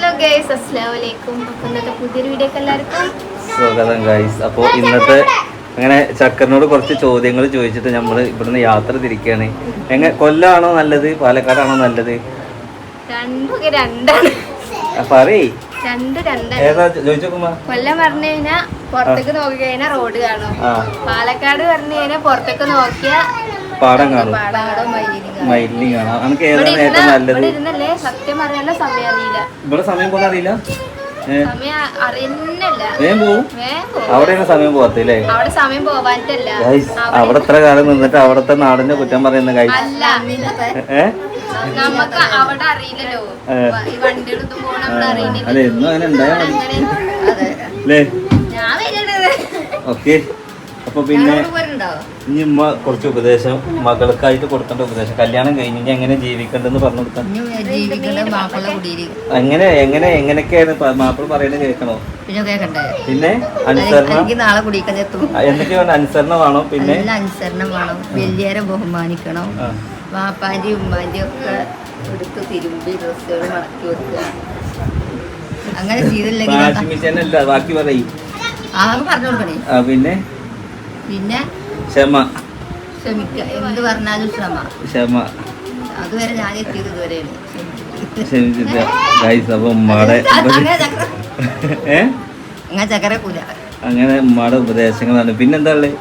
Hello guys അസ്സലാമു അലൈക്കും അപ്പോൾ ഇന്നത്തെ പുതിയൊരു വീഡിയോക്ക് എല്ലാവർക്കും സ്വാഗതം ഗൈസ് അപ്പോൾ ഇന്നത്തെ അങ്ങനെ ചക്കറിനോട് കുറച്ച് ചോദ്യങ്ങൾ ചോദിച്ചിട്ട് നമ്മൾ ഇവിടുന്ന് യാത്ര തിരിക്കുകയാണ് എങ്ങനെ കൊല്ലാണോ നല്ലത്? പാലക്കാടാണോ നല്ലത്? രണ്ടൊക്കെ രണ്ടാണ്. ആ, രണ്ട് രണ്ടാണ്. ഏതാ ചോദിച്ചോക്കുമ്പോ? കൊല്ലം പറഞ്ഞു കഴിഞ്ഞാൽ പുറത്തേക്ക് നോക്കി കഴിഞ്ഞാൽ റോഡ് കാണും. പാലക്കാട് പറഞ്ഞു കഴിഞ്ഞാൽ പുറത്തേക്ക് നോക്കിയാൽ പാടം കാണും. മയിലിനി കാണാം. നമുക്ക് ഏതാണ് ഏറ്റവും നല്ലത്? ഇവിടെ സമയം പോകാൻ അറിയില്ല? വേഗം പോവും. അവിടെയാണ് സമയം പോകത്തില്ലേ അവിടെ എത്ര കാലം നിന്നിട്ട് അവിടത്തെ നാടിന്റെ കുറ്റം പറയുന്ന ഗൈസ്. അല്ല. ഏ? അവിടെ അറിയില്ലല്ലോ. ഈ വണ്ടിയുടെ പോകണം നമ്മൾ അറിയുന്നില്ല അല്ലെ എന്നും അങ്ങനെ മതി. അല്ലേ വരുന്നത് ഓക്കെ. അപ്പൊ പിന്നെ ഇനി ഉമ്മ കുറച്ച് ഉപദേശം മകൾക്കായിട്ട് കൊടുക്കേണ്ട ഉപദേശം. കല്യാണം കഴിഞ്ഞ് എങ്ങനെ ജീവിക്കണ്ടെന്ന് പറഞ്ഞു കൊടുക്കാൻ. കുടിയിൽ എങ്ങനെ എങ്ങനെ എങ്ങനെയൊക്കെയാണ് മാപ്പിള പറയുന്നത് കേൾക്കണോ? പിന്നെ അനുസരണം ആ, എന്തൊക്കെയാണ് അനുസരണം വേണം? പിന്നെ? അനുസരണം വേണം. വലിയരെ ബഹുമാനിക്കണം. ആ, വാപ്പാന്റെ ഉമ്മാന്റെ ഒക്കെ എടുത്ത് തിരുമ്പി ഡ്രസ്സുകൾ മടക്കി വെക്കുക. അങ്ങനെ ചെയ്തില്ലെങ്കിൽ ബാക്കി പറയും. ആകെ പറഞ്ഞു കൊടുക്കണേ. പിന്നെ? പിന്നെ? ക്ഷമ. ശ്രമിക്കുക എന്ത് പറഞ്ഞാലും ശ്രമ ക്ഷമ. അതുവരെ ഞാൻ എത്തിയത് ഇതുവരെയാണ് ക്ഷമിച്ചിട്ട് ഗൈസ് അപ്പൊ ഉമ്മാടെ ഏ? അങ്ങനെ ചക്കര കൂല അങ്ങനെ ഉമ്മാടെ ഉപദേശങ്ങളാണ്. പിന്നെന്താ? ഉള്ളത്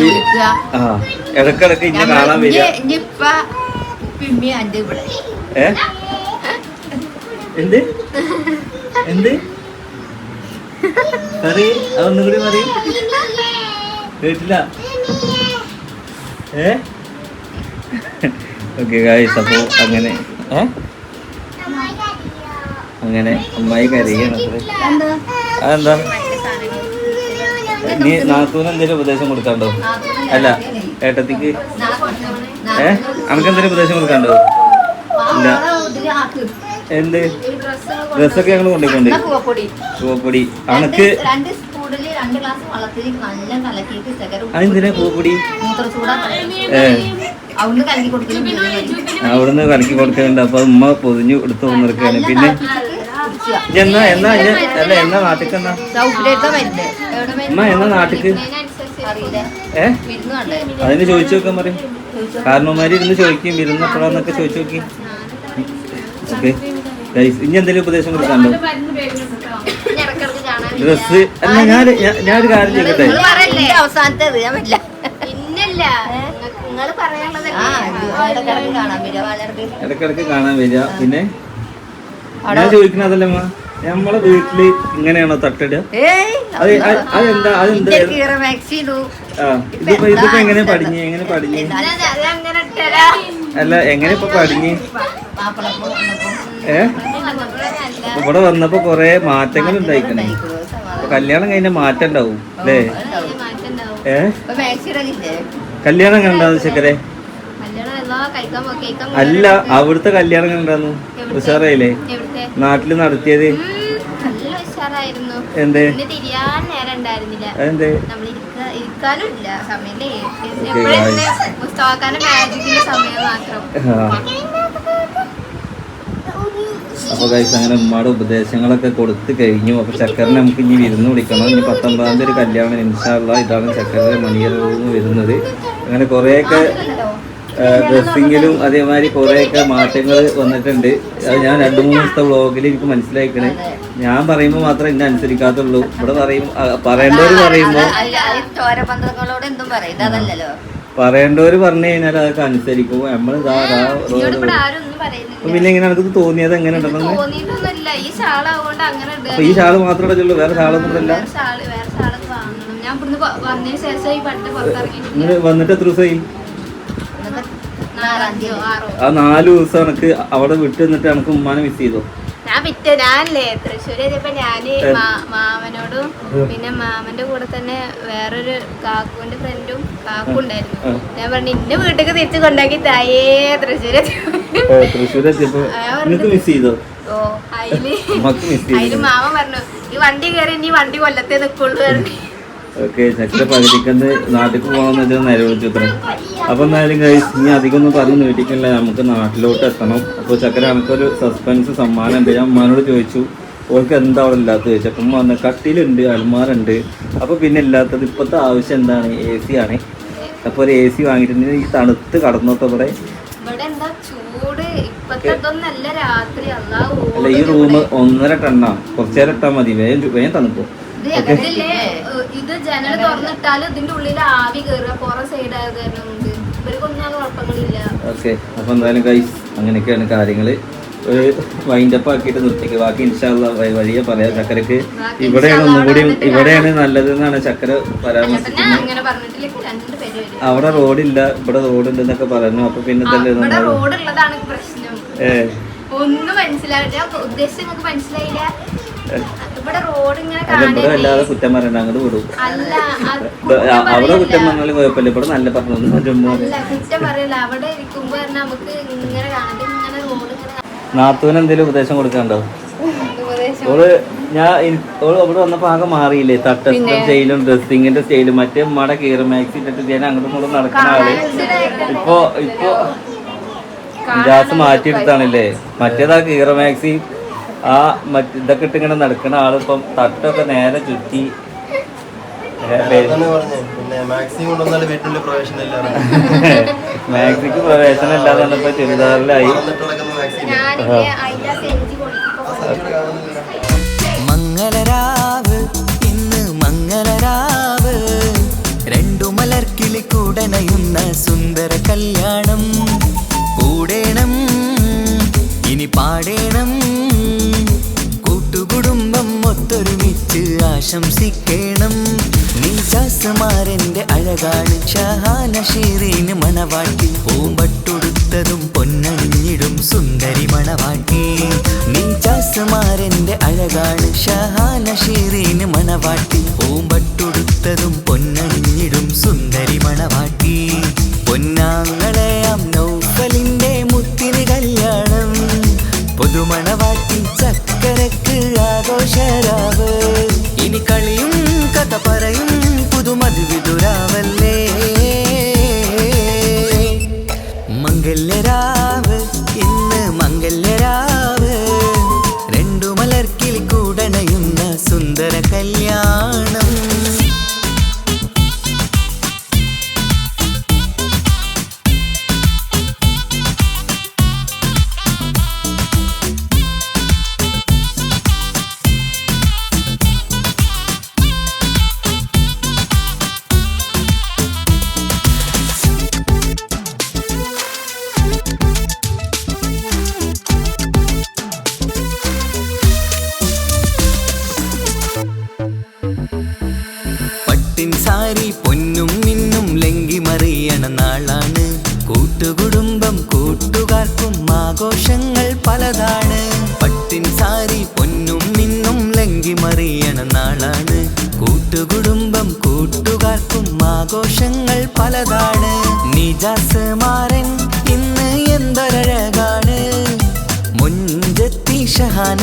പിന്നെന്താ ആ ഇടക്കിടക്ക് ഇന്നെ കാണാൻ വരിക. ഇനിയിപ്പ പിമ്മി അന്റെ ഇവിടെ. ഏ? എന്ത്? എന്ത്? പറയ്. അതൊന്നും കൂടി പറയും. കേട്ടില്ല? ഏ? ഓക്കെ ഗായ്സ് അപ്പോൾ അങ്ങനെ ഏ? അങ്ങനെ അമ്മായി കരയാണ് അതെന്താ? നീ നാത്തൂന് എന്തെങ്കിലും ഉപദേശം കൊടുക്കാണ്ടോ? അല്ല ഏട്ടത്തിക്ക് ഏ? അനക്ക് എന്തെങ്കിലും ഉപദേശം കൊടുക്കാണ്ടോ? ഇല്ല. എന്ത്? ഡ്രസ്സൊക്കെ ഞങ്ങൾ കൊണ്ടുപോയിക്കൊണ്ട്. പൂവപ്പൊടി. പൂപ്പൊടി അനക്ക് രണ്ട് ഗ്ലാസ് നല്ല കലക്കിയിട്ട് പൂപ്പൊടി? അവിടുന്ന് കലക്കി കൊടുക്കുന്നു അവിടുന്ന് കലക്കി കൊടുക്കുന്നുണ്ട് അപ്പൊ ഉമ്മ പൊതിഞ്ഞു എടുത്തു വന്നിരിക്കുകയാണ്. പിന്നെ? എന്നാ എന്നാ അല്ല എന്നാ നാട്ടിക്ക് എന്നാ? ഉമ്മ എന്നാ നാട്ടിക്ക്? ഏ? അതിന് ചോദിച്ചു നോക്കാൻ പറയും. കാരണവന്മാര് ഇരുന്ന് ചോദിക്കും ഇരുന്ന് എപ്പോഴാന്നൊക്കെ ചോദിച്ചു നോക്കി. ഓക്കെ. ഇനി എന്തെങ്കിലും ഉപദേശം കൊടുക്കാണ്ടോ ഡ്രസ്സ്. അല്ല ഞാൻ ഞാൻ- ഞാനൊരു കാര്യം ചെയ്യട്ടെ പറ്റില്ല. ഇടക്കിടക്ക് കാണാൻ വരിക പിന്നെ? ഞാൻ ചോദിക്കണതല്ലേ അമ്മ നമ്മളെ വീട്ടിൽ ഇങ്ങനെയാണോ തട്ടിടുക? അതെന്താ? അതെന്താ? ഇതിപ്പോ ഇതിപ്പോ എങ്ങനെ പടിഞ്ഞ്? എങ്ങനെ പടിഞ്ഞ്? അല്ല എങ്ങനെ ഇപ്പൊ പടിഞ്ഞ്? ഏ? ഇവിടെ വന്നപ്പോ കൊറേ മാറ്റങ്ങൾ ഉണ്ടായിക്കണേ കല്യാണം കഴിഞ്ഞ മാറ്റം ഉണ്ടാവും അല്ലേ? ഏ? കല്യാണം എങ്ങനെ ഉണ്ടാവും അല്ല അവിടുത്തെ കല്യാണം എങ്ങനെ ഉണ്ടായിരുന്നു? ഉഷാറായില്ലേ? നാട്ടിൽ നടത്തിയത്? എന്തേ? പിന്നെ മാത്രം അപ്പൊ കഴിച്ച് അങ്ങനെ ഉമ്മാട് ഉപദേശങ്ങളൊക്കെ കൊടുത്തു കഴിഞ്ഞു അപ്പോൾ ചക്കറിനെ നമുക്ക് ഇനി വിരുന്ന് വിളിക്കണം ഇനി പത്തൊമ്പതാം തീയതി കല്യാണം ഇൻഷാള്ള ഇതാണ് ചക്കരയുടെ മണിയറന്ന് വരുന്നത് അങ്ങനെ കുറേയൊക്കെ ഡ്രസ്സിങ്ങിലും അതേമാതിരി കുറേയൊക്കെ മാറ്റങ്ങൾ വന്നിട്ടുണ്ട് അത് ഞാൻ രണ്ട് മൂന്ന് ദിവസത്തെ വ്ളോഗിൽ എനിക്ക് മനസ്സിലാക്കണേ ഞാൻ പറയുമ്പോൾ മാത്രമേ എന്നെ അനുസരിക്കാത്തുള്ളൂ ഇവിടെ പറയും പറയേണ്ടവർ പറയുമ്പോൾ ചോരപന്ത്രങ്ങളോട് എന്തും പറയും ഇതല്ലല്ലോ പറയേണ്ടവർ പറഞ്ഞു കഴിഞ്ഞാൽ അതൊക്കെ അനുസരിക്കും നമ്മൾ പറയുന്നില്ല പിന്നെ എങ്ങനെ എനിക്ക് തോന്നിയത് എങ്ങനെ ഉണ്ടെന്ന് ഈ അപ്പൊ ഷാൾ മാത്രമേ ഇടുള്ളൂ വേറെ ഷാളൊന്നും ഇല്ല വന്നിട്ട് എത്ര ദിവസമായി? ആ നാല് ദിവസം എനക്ക് അവിടെ വിട്ട് നിന്നിട്ട് എനക്ക് ഉമ്മാനെ മിസ് ചെയ്തോ. ഞാൻ വിറ്റ ഞാനല്ലേ തൃശ്ശൂർ എത്തിയപ്പോ ഞാൻ മാമനോടും പിന്നെ മാമന്റെ കൂടെ തന്നെ വേറൊരു കാക്കുവിന്റെ ഫ്രണ്ടും കാക്കുണ്ടായിരുന്നു ഞാൻ പറഞ്ഞു ഇന്ന വീട്ടിലേക്ക് തിരിച്ചു കൊണ്ടാക്കി തായേ തൃശ്ശൂര് തൃശ്ശൂർ ഓ അതിൽ അതിൽ മാമ പറഞ്ഞു ഈ വണ്ടി കയറി ഇനി വണ്ടി കൊല്ലത്തെ നിക്കുള്ളൂ പറഞ്ഞു. ഓക്കെ നെക്സ്റ്റ് പകുതിക്കന്ന് നാട്ടിൽ പോകണമെന്ന് വെച്ചാൽ നിലവിളിച്ചു അപ്പം എന്തായാലും guys, ഇനി അധികം ഒന്നും പറഞ്ഞ് നീട്ടിക്കില്ല നമുക്ക് നാട്ടിലോട്ട് എത്തണം. അപ്പോൾ ചക്കര എനിക്കൊരു സസ്പെൻസ് സമ്മാനം ഉണ്ട് ഞാൻ അമ്മാനോട് ചോദിച്ചു. ഓൾക്ക് എന്താ അവിടെ ഇല്ലാത്തത് ചോദിച്ചു. അപ്പം വന്ന് കട്ടിലുണ്ട് അൽമാറുണ്ട് അപ്പോൾ പിന്നെ ഇല്ലാത്തത് ഇപ്പോഴത്തെ ആവശ്യം എന്താണ്? എ സി ആണ്. അപ്പോൾ ഒരു എ സി വാങ്ങിയിട്ടുണ്ടെങ്കിൽ ഈ തണുത്ത് കടന്നോട്ടെ ഇവിടെ. അല്ലാ ഈ റൂം ഒന്നര ടണ്ണാ. കുറച്ചേരം ഇട്ടാൽ മതി. വേഗം വേഗം തണുപ്പോ. ഇതില്ലേ, ഇത് ജനൽ തുറന്നിട്ടാൽ ഇതിന്റെ ഉള്ളിൽ ആവി കയറുക പുറം സൈഡ് ആയത് കാരണം ഇവർക്കൊന്നും ആ കുഴപ്പങ്ങളില്ല ഓക്കെ എന്തായാലും ഗൈസ് അങ്ങനെയൊക്കെയാണ് കാര്യങ്ങൾ ഒരു വൈൻഡപ്പ് ആക്കിയിട്ട് നിർത്തിക്ക്. ബാക്കി ഇൻഷാല്ല വഴിയെ പറയാം ചക്കരക്ക്. ഇവിടെയാണ് ഒന്നുകൂടി ഒന്നും കൂടി ഇവിടെയാണ് നല്ലത് എന്നാണ് ചക്കര പരാമർശിക്കുന്നത്. ഞാൻ അവിടെ റോഡില്ല ഇവിടെ റോഡ് ഉണ്ടെന്നൊക്കെ പറഞ്ഞു. അപ്പൊ പിന്നെ തന്നെ ഇതല്ലേ റോഡ് ഉള്ളതാണ് പ്രശ്നം. ഏ. ഒന്നും മനസ്സിലാവില്ല. ഉദ്ദേശം നിങ്ങൾക്ക് മനസ്സിലായില്ല. അല്ല ഇവിടെ വല്ലാതെ കുറ്റം പറയണ്ട അങ്ങോട്ട് വിടും. അവിടെ. കുറ്റം പറഞ്ഞാലും കുഴപ്പമില്ല ഇവിടെ നല്ല പറഞ്ഞു നാത്തൂന് എന്തെങ്കിലും ഉപദേശം കൊടുക്കാണ്ടോ ഓൾ ഞാൻ ഓൾ അവിടെ വന്നപ്പോ ആകെ മാറിയില്ലേ തട്ട സ്റ്റൈലും ഡ്രസ്സിങ്ങിന്റെ സ്റ്റൈലും മറ്റേ മട കീറ മാക്സി ഇട്ടിട്ട് ഞാൻ അങ്ങോട്ടും ഇങ്ങോട്ടും നടക്കുന്ന ആൾ. ഇപ്പൊ ഇപ്പൊ ജാസ് മാറ്റിയെടുത്താണല്ലേ മറ്റേതാ കീറ മാക്സി ആ മറ്റേ ഇതൊക്കെ ഇട്ട് ഇങ്ങനെ നടക്കുന്ന ആൾ ഇപ്പം തട്ടൊക്കെ നേരെ ചുറ്റി. മാക്സിക്ക് പ്രവേശനം ഇല്ലാതെ വന്നപ്പോ ചുരിദാറിലായി. മംഗളരാവ് ഇന്ന് മംഗളരാവ് രണ്ടു മലർക്കിളി കൂടനയുന്ന സുന്ദര കല്യാണം. കൂടേണം ഇനി പാടേണം. കൂട്ടുകുടുംബം ഒത്തൊരുമിച്ച് ആശംസിക്കണം. നീ ശാസ്ത്രമാരന്റെ അഴകാണ് ഷഹാന ഷീറീന് മണവാട്ടി മംഗല്യരാവ് ഇന്ന്